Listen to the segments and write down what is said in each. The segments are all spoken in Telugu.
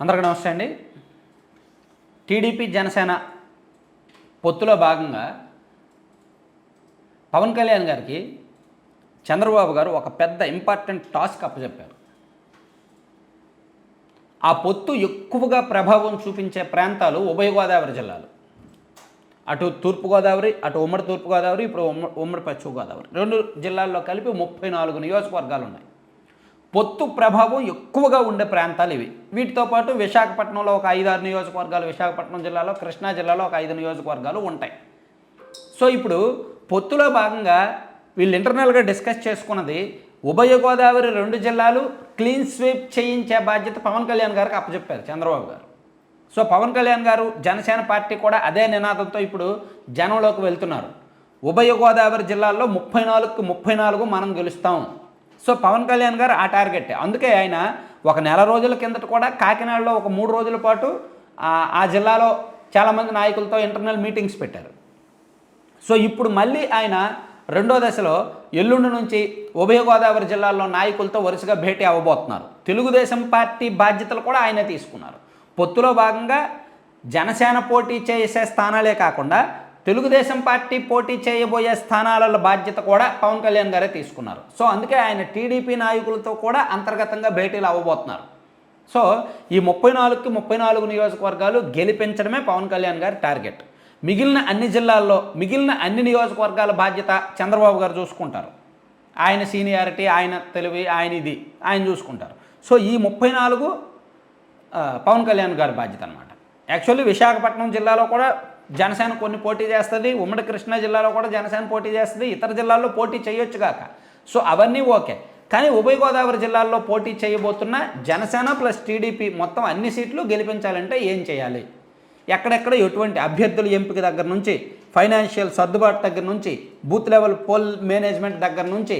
అందరికీ నమస్తే అండి. టీడీపీ జనసేన పొత్తులో భాగంగా పవన్ కళ్యాణ్ గారికి చంద్రబాబు గారు ఒక పెద్ద ఇంపార్టెంట్ టాస్క్ అప్పచెప్పారు. ఆ పొత్తు ఎక్కువగా ప్రభావం చూపించే ప్రాంతాలు ఉభయ గోదావరి జిల్లాలు. అటు తూర్పుగోదావరి అటు ఉమ్మడి తూర్పుగోదావరి ఇప్పుడు ఉమ్మడి ఉమ్మడి పశ్చిమ గోదావరి రెండు జిల్లాల్లో కలిపి ముప్పై నాలుగు నియోజకవర్గాలు ఉన్నాయి పొత్తు ప్రభావం ఎక్కువగా ఉండే ప్రాంతాలు ఇవి. వీటితో పాటు విశాఖపట్నంలో ఒక ఐదారు నియోజకవర్గాలు విశాఖపట్నం జిల్లాలో కృష్ణా జిల్లాలో ఒక ఐదు నియోజకవర్గాలు ఉంటాయి. సో ఇప్పుడు పొత్తులో భాగంగా వీళ్ళు ఇంటర్నల్గా డిస్కస్ చేసుకున్నది ఉభయ గోదావరి రెండు జిల్లాలు క్లీన్ స్వీప్ చేయించే బాధ్యత పవన్ కళ్యాణ్ గారికి అప్పచెప్పారు చంద్రబాబు గారు. సో పవన్ కళ్యాణ్ గారు జనసేన పార్టీ కూడా అదే నినాదంతో ఇప్పుడు జనంలోకి వెళ్తున్నారు. ఉభయ గోదావరి జిల్లాల్లో ముప్పై నాలుగుకి ముప్పై నాలుగు మనం గెలుస్తాం. సో పవన్ కళ్యాణ్ గారు ఆ టార్గెట్. అందుకే ఆయన ఒక నెల రోజుల కిందట కూడా కాకినాడలో ఒక మూడు రోజుల పాటు ఆ- ఆ జిల్లాలో చాలామంది నాయకులతో ఇంటర్నల్ మీటింగ్స్ పెట్టారు. సో ఇప్పుడు మళ్ళీ ఆయన రెండో దశలో ఎల్లుండి నుంచి ఉభయ గోదావరి జిల్లాల్లో నాయకులతో వరుసగా భేటీ అవ్వబోతున్నారు. తెలుగుదేశం పార్టీ బాధ్యతలు కూడా ఆయనే తీసుకున్నారు. పొత్తులో భాగంగా జనసేన పోటీ చేసే స్థానాలే కాకుండా తెలుగుదేశం పార్టీ పోటీ చేయబోయే స్థానాలలో బాధ్యత కూడా పవన్ కళ్యాణ్ గారే తీసుకున్నారు. సో అందుకే ఆయన టీడీపీ నాయకులతో కూడా అంతర్గతంగా భేటీలు అవ్వబోతున్నారు. సో ఈ ముప్పై నాలుగుకి ముప్పై నాలుగు నియోజకవర్గాలు గెలిపించడమే పవన్ కళ్యాణ్ గారి టార్గెట్. మిగిలిన అన్ని జిల్లాల్లో మిగిలిన అన్ని నియోజకవర్గాల బాధ్యత చంద్రబాబు గారు చూసుకుంటారు. ఆయన సీనియారిటీ ఆయన తెలివి ఆయన ఇది ఆయన చూసుకుంటారు. సో ఈ ముప్పై నాలుగు పవన్ కళ్యాణ్ గారి బాధ్యత అనమాట యాక్చువల్లీ విశాఖపట్నం జిల్లాలో కూడా జనసేన కొన్ని పోటీ చేస్తుంది ఉమ్మడి కృష్ణా జిల్లాలో కూడా జనసేన పోటీ చేస్తుంది ఇతర జిల్లాల్లో పోటీ చేయొచ్చు కాక. సో అవన్నీ ఓకే. కానీ ఉభయ గోదావరి జిల్లాల్లో పోటీ చేయబోతున్న జనసేన ప్లస్ టీడీపీ మొత్తం అన్ని సీట్లు గెలిపించాలంటే ఏం చేయాలి? ఎక్కడెక్కడ ఎటువంటి అభ్యర్థుల ఎంపిక దగ్గర నుంచి ఫైనాన్షియల్ సర్దుబాటు దగ్గర నుంచి బూత్ లెవెల్ పోల్ మేనేజ్మెంట్ దగ్గర నుంచి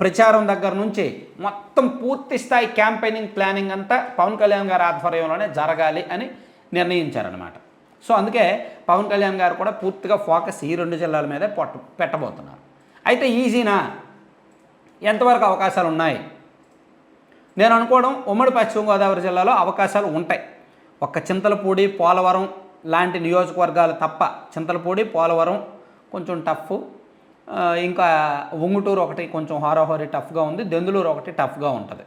ప్రచారం దగ్గర నుంచి మొత్తం పూర్తి స్థాయి క్యాంపెయినింగ్ ప్లానింగ్ అంతా పవన్ కళ్యాణ్ గారి ఆధ్వర్యంలోనే జరగాలి అని నిర్ణయించారనమాట సో అందుకే పవన్ కళ్యాణ్ గారు కూడా పూర్తిగా ఫోకస్ ఈ రెండు జిల్లాల మీదే పొట్ట పెట్టబోతున్నారు. అయితే ఈజీనా? ఎంతవరకు అవకాశాలు ఉన్నాయి? నేను అనుకోవడం ఉమ్మడి పశ్చిమ గోదావరి జిల్లాలో అవకాశాలు ఉంటాయి. ఒక్క చింతలపూడి పోలవరం లాంటి నియోజకవర్గాలు తప్ప చింతలపూడి పోలవరం కొంచెం టఫ్. ఇంకా ఉంగుటూరు ఒకటి కొంచెం హోరాహోరీ టఫ్గా ఉంది. దెందులూరు ఒకటి టఫ్గా ఉంటుంది.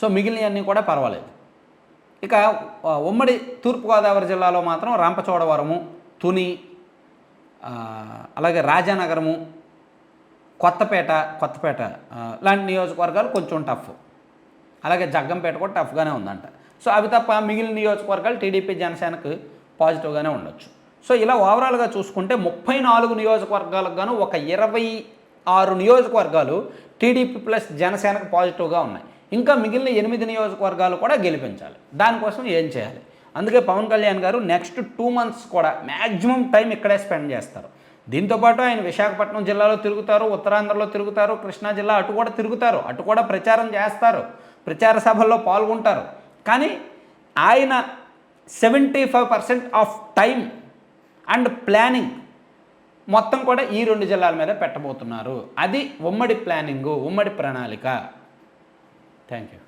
సో మిగిలినవన్నీ కూడా పర్వాలేదు. ఇక ఉమ్మడి తూర్పుగోదావరి జిల్లాలో మాత్రం రంపచోడవరము తుని అలాగే రాజానగరము కొత్తపేట కొత్తపేట లాంటి నియోజకవర్గాలు కొంచెం టఫ్. అలాగే జగ్గంపేట కూడా టఫ్గానే ఉందంట. సో అవి తప్ప మిగిలిన నియోజకవర్గాలు టీడీపీ జనసేనకు పాజిటివ్గానే ఉండొచ్చు. సో ఇలా ఓవరాల్గా చూసుకుంటే ముప్పై నాలుగు నియోజకవర్గాలకు గాను ఒక ఇరవై ఆరు నియోజకవర్గాలు టీడీపీ ప్లస్ జనసేనకు పాజిటివ్గా ఉన్నాయి. ఇంకా మిగిలిన ఎనిమిది నియోజకవర్గాలు కూడా గెలిపించాలి. దానికోసం ఏం చేయాలి? అందుకే పవన్ కళ్యాణ్ గారు నెక్స్ట్ టూ మంత్స్ కూడా మ్యాక్సిమం టైం ఇక్కడే స్పెండ్ చేస్తారు. దీంతోపాటు ఆయన విశాఖపట్నం జిల్లాలో తిరుగుతారు ఉత్తరాంధ్రలో తిరుగుతారు కృష్ణా జిల్లా అటు కూడా తిరుగుతారు అటు కూడా ప్రచారం చేస్తారు ప్రచార సభల్లో పాల్గొంటారు. కానీ ఆయన seventy five percent of time and planning మొత్తం కూడా ఈ రెండు జిల్లాల మీద పెట్టబోతున్నారు. అది ఉమ్మడి ప్లానింగు ఉమ్మడి ప్రణాళిక. Thank you.